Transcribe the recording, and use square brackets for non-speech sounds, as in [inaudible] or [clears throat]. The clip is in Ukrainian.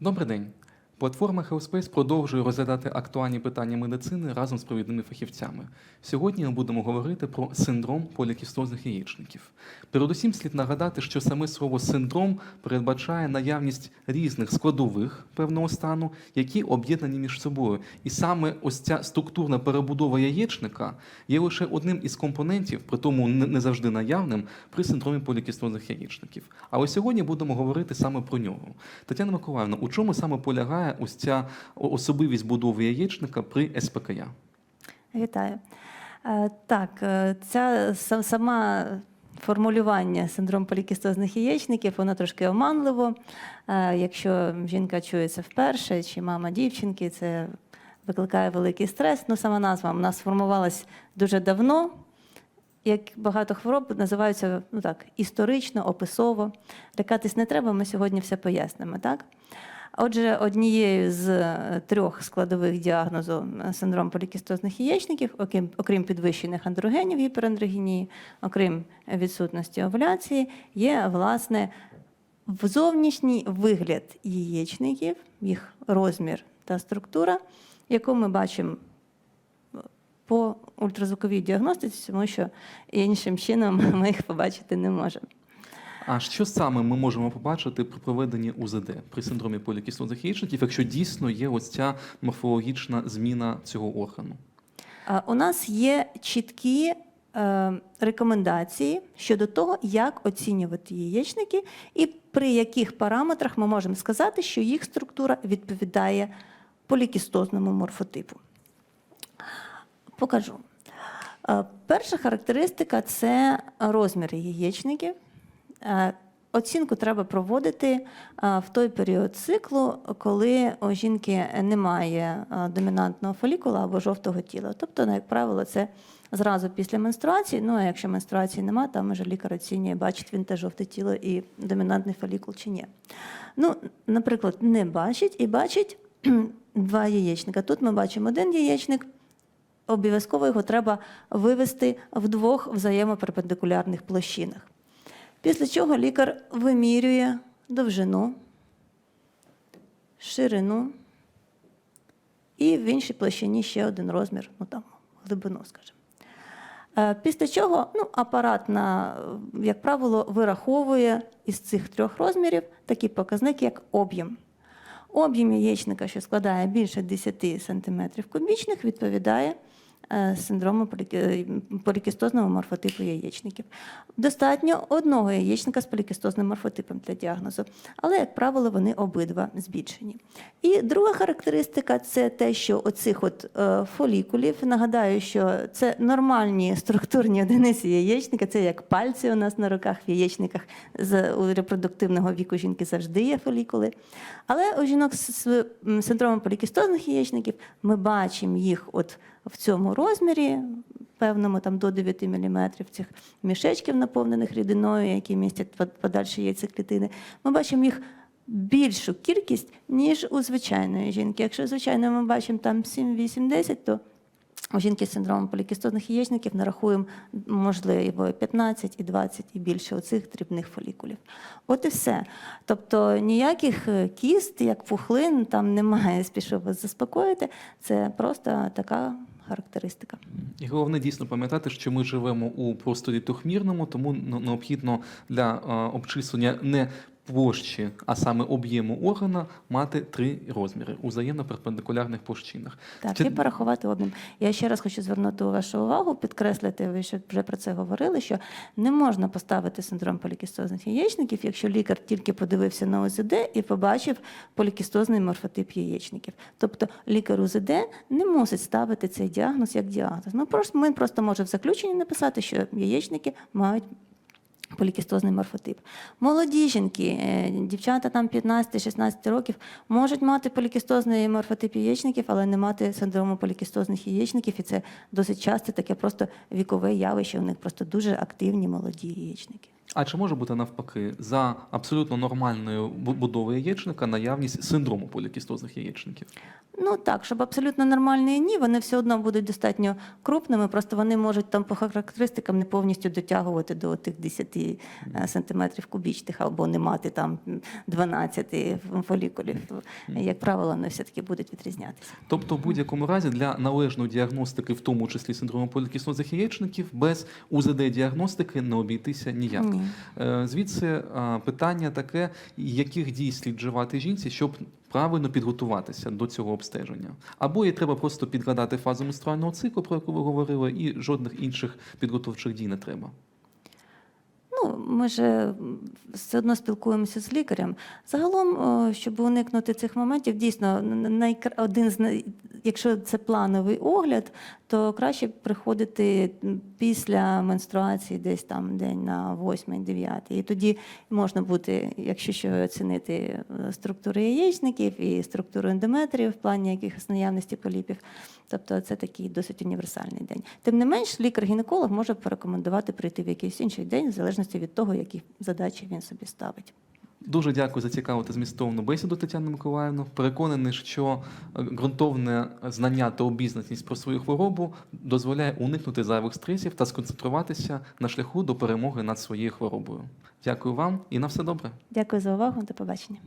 Добрий день. Платформа HealthSpace продовжує розглядати актуальні питання медицини разом з провідними фахівцями. Сьогодні ми будемо говорити про синдром полікістозних яєчників. Передусім слід нагадати, що саме слово синдром передбачає наявність різних складових певного стану, які об'єднані між собою. І саме ось ця структурна перебудова яєчника є лише одним із компонентів, при тому не завжди наявним, при синдромі полікістозних яєчників. Але сьогодні будемо говорити саме про нього. Тетяна Миколаївна, у чому саме полягає ось ця особливість будови яєчника при СПКЯ? Вітаю. Е, Так, е, ця сама формулювання синдром полікістозних яєчників, воно трошки оманливо. Е, Якщо жінка чує це вперше, чи мама дівчинки, це викликає великий стрес. Ну, сама назва нас сформувалась дуже давно. Як багато хвороб називаються ну так, історично, описово. Лякатись не треба, ми сьогодні все пояснимо. Так? Отже, однією з е, трьох складових діагнозу е, синдром полікістозних яєчників, окрім, окрім підвищених андрогенів гіперандрогенії, окрім відсутності овуляції, є власне зовнішній вигляд яєчників, їх розмір та структура, яку ми бачимо по ультразвуковій діагностиці, тому що іншим чином [laughs] ми їх побачити не можемо. А що саме ми можемо побачити при проведенні УЗД при синдромі полікістозних яєчників, якщо дійсно є ось ця морфологічна зміна цього органу? У нас є чіткі е, рекомендації щодо того, як оцінювати яєчники, і при яких параметрах ми можемо сказати, що їх структура відповідає полікістозному морфотипу. Покажу. Е, Перша характеристика це розміри яєчників. Е, Оцінку треба проводити е, в той період циклу, коли у жінки немає е, домінантного фолікула або жовтого тіла. Тобто, ну, як правило, це зразу після менструації. Ну а якщо менструації немає, там вже лікар оцінює, бачить він те жовте тіло і домінантний фолікул чи ні. Ну, наприклад, не бачить і бачить [clears throat] два яєчника. Тут ми бачимо один яєчник. Обов'язково його треба вивести в двох взаємоперпендикулярних площинах. Після чого лікар вимірює довжину, ширину і в іншій площині ще один розмір, ну там глибину, скажімо. Е, Після чого ну, апарат, на, як правило, вираховує із цих трьох розмірів такий показник, як об'єм. Об'єм яєчника, що складає більше 10 см кубічних, відповідає синдрому е, полікістозного морфотипу яєчників. Достатньо одного яєчника з полікістозним морфотипом для діагнозу, але, як правило, вони обидва збільшені. І друга характеристика це те, що оцих от е, фолікулів, нагадаю, що це нормальні структурні одиниці яєчника, це як пальці у нас на руках в яєчниках з у репродуктивного віку жінки завжди є фолікули. Але у жінок з, синдромом полікістозних яєчників ми бачимо їх от в цьому розмірі, певному там до 9 мм цих мішечків, наповнених рідиною, які містять подальші яйцеклітини. Ми бачимо їх більшу кількість, ніж у звичайної жінки. Якщо звичайно ми бачимо там 7, 8, 10, то у жінки з синдромом полікістозних яєчників нарахуємо, можливо, 15 і 20 і більше оцих дрібних фолікулів. От і все. Тобто ніяких е, кіст, як пухлин, там немає, [laughs] спішу вас заспокоїти. Це просто така характеристика. І головне дійсно пам'ятати, що ми живемо у просторі тухмірному, тому не- необхідно для е, обчислення не площі, а саме об'єму органа мати три розміри у взаємно перпендикулярних площинах. Так, Чи- і порахувати об'єм. Я ще раз хочу звернути вашу увагу, підкреслити, ви ще вже про це говорили, що не можна поставити синдром полікістозних яєчників, якщо лікар тільки подивився на ОЗД і побачив полікістозний морфотип яєчників. Тобто лікар УЗД не мусить ставити цей діагноз як діагноз. Ну, просто, ми просто можемо в заключенні написати, що яєчники мають полікістозний морфотип. Молоді жінки, е, дівчата там 15-16 років, можуть мати полікістозний морфотип яєчників, але не мати синдрому полікістозних яєчників. І це досить часто таке просто вікове явище. У них просто дуже активні молоді яєчники. А чи може бути навпаки за абсолютно нормальною бу- будовою яєчника наявність синдрому полікістозних яєчників? Ну так, щоб абсолютно нормальні ні, вони все одно будуть достатньо крупними, просто вони можуть там по характеристикам не повністю дотягувати до тих 10 е, сантиметрів кубічних або не мати там 12 фолікулів. Як правило, вони все-таки будуть відрізнятися. Тобто, в будь-якому разі для належної діагностики, в тому числі синдрому полікіснозних яєчників, без УЗД-діагностики не обійтися ніяк. Ні. Е, Звідси питання таке, яких дій слід вживати жінці, щоб правильно підготуватися до цього обстеження. Або їй треба просто підгадати фазу менструального циклу, про яку ви говорили, і жодних інших підготовчих дій не треба. Ну, ми ж е, все одно спілкуємося з лікарем. Загалом, щоб уникнути цих моментів, дійсно, один з якщо це плановий огляд, то краще приходити після менструації, десь там день на 8-9. І тоді можна буде, якщо що оцінити е, структуру яєчників і структуру ендометрію в плані якихось наявності поліпів. Тобто це такий досить універсальний день. Тим не менш, лікар-гінеколог може порекомендувати прийти в якийсь інший день, в залежності від того, які задачі він собі ставить. Дуже дякую за цікаву та змістовну бесіду, Тетяна Миколаївна. Переконаний, що е, ґрунтовне знання та обізнаність про свою хворобу дозволяє уникнути зайвих стресів та сконцентруватися на шляху до перемоги над своєю хворобою. Дякую вам і на все добре. Дякую за увагу. До побачення.